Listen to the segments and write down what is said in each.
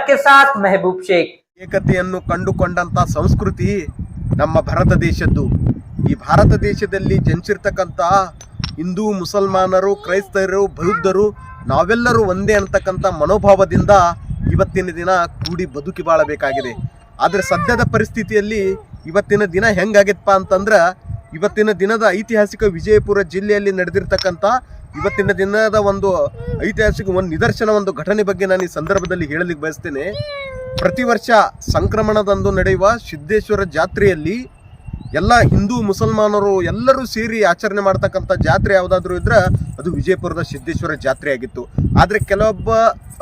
Camera के साथ महबूब शेख ಏಕತೆಯನ್ನು ಕಂಡುಕೊಂಡಂತ ಸಂಸ್ಕೃತಿ ನಮ್ಮ ಭಾರತ ದೇಶದ್ದು ಈ ಭಾರತ ದೇಶದಲ್ಲಿ ಜನಿಸಿರ್ತಕ್ಕಂಥ ಹಿಂದೂ ಮುಸಲ್ಮಾನರು ಕ್ರೈಸ್ತರು ಬೌದ್ಧರು ನಾವೆಲ್ಲರೂ ಒಂದೇ ಅಂತಕ್ಕಂಥ ಮನೋಭಾವದಿಂದ ಇವತ್ತಿನ ದಿನ ಕೂಡಿ ಬದುಕಿ ಬಾಳಬೇಕಾಗಿದೆ ಆದರೆ ಸದ್ಯದ ಪರಿಸ್ಥಿತಿಯಲ್ಲಿ ಇವತ್ತಿನ ದಿನ ಹೆಂಗಾಗಿತ್ತಪ್ಪ ಅಂತಂದ್ರೆ ಇವತ್ತಿನ ದಿನದ ಐತಿಹಾಸಿಕ ವಿಜಯಪುರ ಜಿಲ್ಲೆಯಲ್ಲಿ ನಡೆದಿರ್ತಕ್ಕಂಥ ಇವತ್ತಿನ ದಿನದ ಒಂದು ಐತಿಹಾಸಿಕ ಒಂದು ನಿದರ್ಶನ, ಒಂದು ಘಟನೆ ಬಗ್ಗೆ ನಾನು ಈ ಸಂದರ್ಭದಲ್ಲಿ ಹೇಳಲಿಕ್ಕೆ ಬಯಸ್ತೇನೆ. ಪ್ರತಿ ವರ್ಷ ಸಂಕ್ರಮಣದಂದು ನಡೆಯುವ ಸಿದ್ದೇಶ್ವರ ಜಾತ್ರೆಯಲ್ಲಿ ಎಲ್ಲ ಹಿಂದೂ ಮುಸಲ್ಮಾನರು ಎಲ್ಲರೂ ಸೇರಿ ಆಚರಣೆ ಮಾಡ್ತಕ್ಕಂಥ ಜಾತ್ರೆ ಯಾವುದಾದ್ರೂ ಇದ್ರೆ ಅದು ವಿಜಯಪುರದ ಸಿದ್ದೇಶ್ವರ ಜಾತ್ರೆ ಆಗಿತ್ತು. ಆದರೆ ಕೆಲವೊಬ್ಬ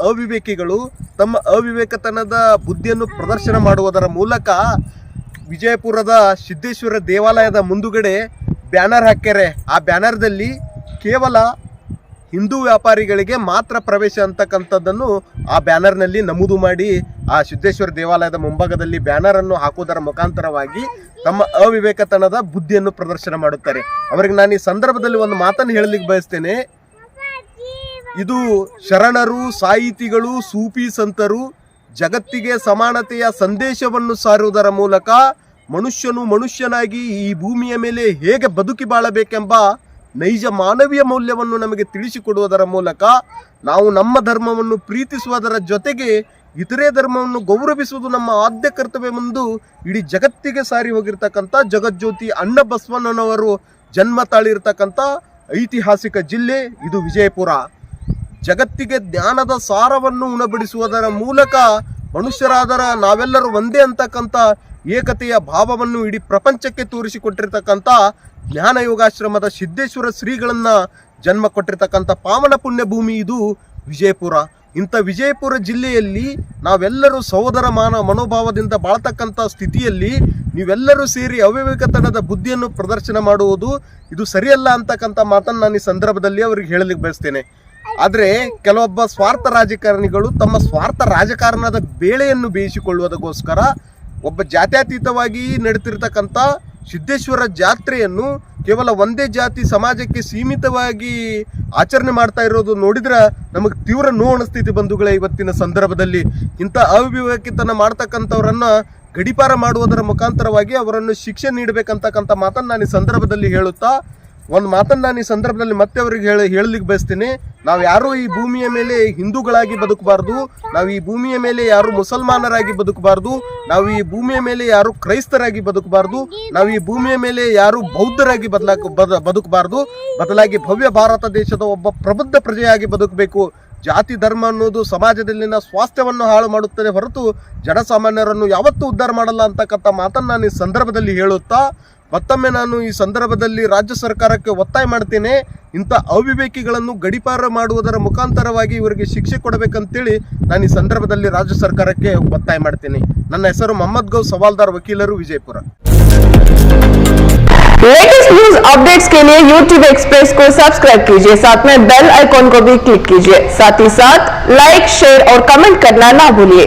ಅವಿವೇಕಿಗಳು ತಮ್ಮ ಅವಿವೇಕತನದ ಬುದ್ಧಿಯನ್ನು ಪ್ರದರ್ಶನ ಮಾಡುವುದರ ಮೂಲಕ ವಿಜಯಪುರದ ಸಿದ್ದೇಶ್ವರ ದೇವಾಲಯದ ಮುಂದುಗಡೆ ಬ್ಯಾನರ್ ಹಾಕ್ಯಾರೆ. ಆ ಬ್ಯಾನರ್ದಲ್ಲಿ ಕೇವಲ ಹಿಂದೂ ವ್ಯಾಪಾರಿಗಳಿಗೆ ಮಾತ್ರ ಪ್ರವೇಶ ಅಂತಕ್ಕಂಥದ್ದನ್ನು ಆ ಬ್ಯಾನರ್ನಲ್ಲಿ ನಮೂದು ಮಾಡಿ ಆ ಸಿದ್ದೇಶ್ವರ ದೇವಾಲಯದ ಮುಂಭಾಗದಲ್ಲಿ ಬ್ಯಾನರ್ ಅನ್ನು ಹಾಕುವುದರ ಮುಖಾಂತರವಾಗಿ ತಮ್ಮ ಅವಿವೇಕತನದ ಬುದ್ಧಿಯನ್ನು ಪ್ರದರ್ಶನ ಮಾಡುತ್ತಾರೆ. ಅವರಿಗೆ ನಾನು ಈ ಸಂದರ್ಭದಲ್ಲಿ ಒಂದು ಮಾತನ್ನು ಹೇಳಲಿಕ್ಕೆ ಬಯಸ್ತೇನೆ. ಇದು ಶರಣರು, ಸಾಹಿತಿಗಳು, ಸೂಫಿ ಸಂತರು ಜಗತ್ತಿಗೆ ಸಮಾನತೆಯ ಸಂದೇಶವನ್ನು ಸಾರುವುದರ ಮೂಲಕ ಮನುಷ್ಯನು ಮನುಷ್ಯನಾಗಿ ಈ ಭೂಮಿಯ ಮೇಲೆ ಹೇಗೆ ಬದುಕಿ ಬಾಳಬೇಕೆಂಬ ನೈಜ ಮಾನವೀಯ ಮೌಲ್ಯವನ್ನು ನಮಗೆ ತಿಳಿಸಿಕೊಡುವುದರ ಮೂಲಕ ನಾವು ನಮ್ಮ ಧರ್ಮವನ್ನು ಪ್ರೀತಿಸುವುದರ ಜೊತೆಗೆ ಇತರೆ ಧರ್ಮವನ್ನು ಗೌರವಿಸುವುದು ನಮ್ಮ ಆದ್ಯ ಕರ್ತವ್ಯವೆಂದು ಇಡೀ ಜಗತ್ತಿಗೆ ಸಾರಿ ಹೋಗಿರ್ತಕ್ಕಂಥ ಜಗಜ್ಯೋತಿ ಅಣ್ಣ ಬಸವಣ್ಣನವರು ಜನ್ಮ ತಾಳಿರ್ತಕ್ಕಂಥ ಐತಿಹಾಸಿಕ ಜಿಲ್ಲೆ ಇದು ವಿಜಯಪುರ. ಜಗತ್ತಿಗೆ ಜ್ಞಾನದ ಸಾರವನ್ನು ಉಣಬಡಿಸುವುದರ ಮೂಲಕ ಮನುಷ್ಯರಾದರ ನಾವೆಲ್ಲರೂ ಒಂದೇ ಅಂತಕ್ಕಂಥ ಏಕತೆಯ ಭಾವವನ್ನು ಇಡೀ ಪ್ರಪಂಚಕ್ಕೆ ತೋರಿಸಿಕೊಟ್ಟಿರ್ತಕ್ಕಂಥ ಜ್ಞಾನ ಯೋಗಾಶ್ರಮದ ಸಿದ್ದೇಶ್ವರ ಶ್ರೀಗಳನ್ನ ಜನ್ಮ ಕೊಟ್ಟಿರ್ತಕ್ಕಂಥ ಪಾವನ ಪುಣ್ಯ ಭೂಮಿ ಇದು ವಿಜಯಪುರ. ಇಂಥ ವಿಜಯಪುರ ಜಿಲ್ಲೆಯಲ್ಲಿ ನಾವೆಲ್ಲರೂ ಸಹೋದರ ಮಾನ ಮನೋಭಾವದಿಂದ ಬಾಳ್ತಕ್ಕಂಥ ಸ್ಥಿತಿಯಲ್ಲಿ ನೀವೆಲ್ಲರೂ ಸೇರಿ ಅವಿವೇಕತನದ ಬುದ್ಧಿಯನ್ನು ಪ್ರದರ್ಶನ ಮಾಡುವುದು ಇದು ಸರಿಯಲ್ಲ ಅಂತಕ್ಕಂಥ ಮಾತನ್ನು ನಾನು ಈ ಸಂದರ್ಭದಲ್ಲಿ ಅವರಿಗೆ ಹೇಳಲಿಕ್ಕೆ ಬಯಸ್ತೇನೆ. ಆದರೆ ಕೆಲವೊಬ್ಬ ಸ್ವಾರ್ಥ ರಾಜಕಾರಣಿಗಳು ತಮ್ಮ ಸ್ವಾರ್ಥ ರಾಜಕಾರಣದ ಬೇಳೆಯನ್ನು ಬೇಯಿಸಿಕೊಳ್ಳುವುದಕ್ಕೋಸ್ಕರ ಒಬ್ಬ ಜಾತ್ಯತೀತವಾಗಿ ನಡೆತಿರ್ತಕ್ಕಂಥ ಸಿದ್ದೇಶ್ವರ ಜಾತ್ರೆಯನ್ನು ಕೇವಲ ಒಂದೇ ಜಾತಿ ಸಮಾಜಕ್ಕೆ ಸೀಮಿತವಾಗಿ ಆಚರಣೆ ಮಾಡ್ತಾ ಇರೋದು ನೋಡಿದ್ರೆ ನಮಗೆ ತೀವ್ರ ನೋವು ಅನಿಸ್ತೈತಿ ಬಂಧುಗಳೇ ಇವತ್ತಿನ ಸಂದರ್ಭದಲ್ಲಿ. ಇಂಥ ಅವಿವೇಕಿತನ ಮಾಡ್ತಕ್ಕಂಥವ್ರನ್ನ ಗಡಿಪಾರ ಮಾಡುವುದರ ಮುಖಾಂತರವಾಗಿ ಅವರನ್ನು ಶಿಕ್ಷೆ ನೀಡಬೇಕಂತಕ್ಕಂಥ ಮಾತನ್ನು ನಾನು ಈ ಸಂದರ್ಭದಲ್ಲಿ ಹೇಳುತ್ತಾ ಒಂದು ಮಾತನ್ನು ನಾನು ಈ ಸಂದರ್ಭದಲ್ಲಿ ಮತ್ತೆ ಅವರಿಗೆ ಹೇಳಿ ಹೇಳಲಿಕ್ಕೆ ಬಯಸ್ತೀನಿ. ನಾವು ಯಾರೂ ಈ ಭೂಮಿಯ ಮೇಲೆ ಹಿಂದೂಗಳಾಗಿ ಬದುಕಬಾರ್ದು. ನಾವು ಈ ಭೂಮಿಯ ಮೇಲೆ ಯಾರು ಮುಸಲ್ಮಾನರಾಗಿ ಬದುಕಬಾರ್ದು. ನಾವು ಈ ಭೂಮಿಯ ಮೇಲೆ ಯಾರು ಕ್ರೈಸ್ತರಾಗಿ ಬದುಕಬಾರ್ದು. ನಾವು ಈ ಭೂಮಿಯ ಮೇಲೆ ಯಾರು ಬೌದ್ಧರಾಗಿ ಬದಲಾಕ, ಬದ, ಬದುಕಬಾರ್ದು. ಬದಲಾಗಿ ಭವ್ಯ ಭಾರತ ದೇಶದ ಒಬ್ಬ ಪ್ರಬುದ್ಧ ಪ್ರಜೆಯಾಗಿ ಬದುಕಬೇಕು. ಜಾತಿ, ಧರ್ಮ ಅನ್ನೋದು ಸಮಾಜದಲ್ಲಿನ ಸ್ವಾಸ್ಥ್ಯವನ್ನು ಹಾಳು ಮಾಡುತ್ತದೆ ಹೊರತು ಜನಸಾಮಾನ್ಯರನ್ನು ಯಾವತ್ತೂ ಉದ್ಧಾರ ಮಾಡಲ್ಲ ಅಂತಕ್ಕಂಥ ಮಾತನ್ನು ನಾನು ಈ ಸಂದರ್ಭದಲ್ಲಿ ಹೇಳುತ್ತಾ ಮತ್ತೊಮ್ಮೆ ನಾನು ಈ ಸಂದರ್ಭದಲ್ಲಿ ರಾಜ್ಯ ಸರ್ಕಾರಕ್ಕೆ ಒತ್ತಾಯ ಮಾಡ್ತೇನೆ ಇಂಥ ಅವಿವೇಕಿಗಳನ್ನು ಗಡಿಪಾರ ಮಾಡುವುದರ ಮುಖಾಂತರವಾಗಿ ಇವರಿಗೆ ಶಿಕ್ಷೆ ಕೊಡಬೇಕಂತೇಳಿ ನಾನು ಈ ಸಂದರ್ಭದಲ್ಲಿ ರಾಜ್ಯ ಸರ್ಕಾರಕ್ಕೆ ಒತ್ತಾಯ ಮಾಡ್ತೇನೆ ನನ್ನ ಹೆಸರು ಮೊಹಮ್ಮದ್ ಗೌ ಸವಾಲ್ದಾರ್ ವಕೀಲರು ವಿಜಯಪುರ लेटेस्ट न्यूज अपडेट्स के लिए YouTube एक्सप्रेस को सब्सक्राइब कीजिए साथ में बेल आइकॉन को भी क्लिक कीजिए साथ ही साथ लाइक शेयर और कमेंट करना ना भूलिए